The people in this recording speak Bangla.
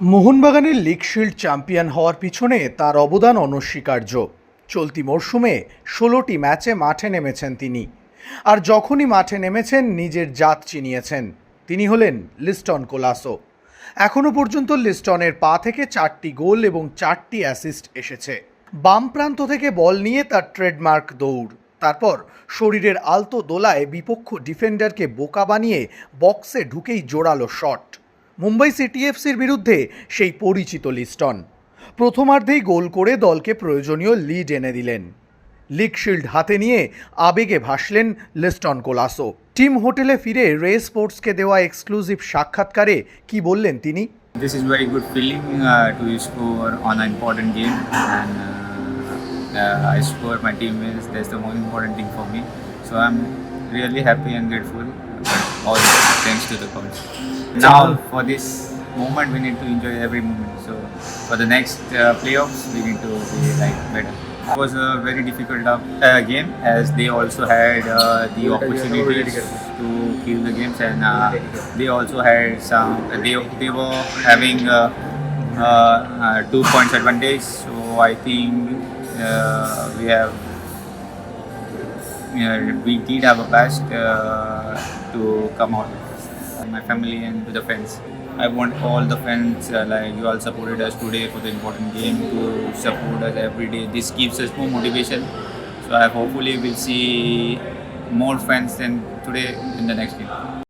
মোহনবাগানের লিগ শিল্ড চ্যাম্পিয়ন হওয়ার পিছনে তার অবদান অনস্বীকার্য। চলতি মরশুমে ষোলোটি ম্যাচে মাঠে নেমেছেন তিনি। আর যখনই মাঠে নেমেছেন, নিজের জাত চিনিয়েছেন। তিনি হলেন লিস্টন কোলাসো। এখনও পর্যন্ত লিস্টনের পা থেকে চারটি গোল এবং চারটি অ্যাসিস্ট এসেছে। বাম প্রান্ত থেকে বল নিয়ে তার ট্রেডমার্ক দৌড়। তারপর শরীরের আলতো দোলায় বিপক্ষ ডিফেন্ডারকে বোকা বানিয়ে বক্সে ঢুকেই জোরালো শট। মুম্বাই সিটিএফসির বিরুদ্ধে সেই পরিচিত লিস্টন প্রথমার্ধেই গোল করে দলকে প্রয়োজনীয় লিড এনে দিলেন লিগ শিল্ড হাতে নিয়ে আবেগে ভাসলেন লিস্টন কোলাসো টিম হোটেলে ফিরে রে স্পোর্টসকে দেওয়া এক্সক্লুসিভ সাক্ষাৎকারে কি বললেন তিনি This is very good feeling uh, to score on an important game, and uh, uh, I score. My team wins. That's the most important thing for me. So I'm really happy and grateful. All thanks to the coach. Now for this moment, we need to enjoy every moment. So for the next uh, playoffs, we need to be like better. It was a very difficult uh, uh, game as they also had uh, the opportunities to kill the games and uh, they also had some they, they were having uh, uh, uh, two points advantage so I think uh, we have yeah, we did have a best uh, to come out my family and to the fans I want all the fans uh, like you all supported us today for the important game to support us every day. This gives us more motivation. So I hopefully will see more fans than today in the next game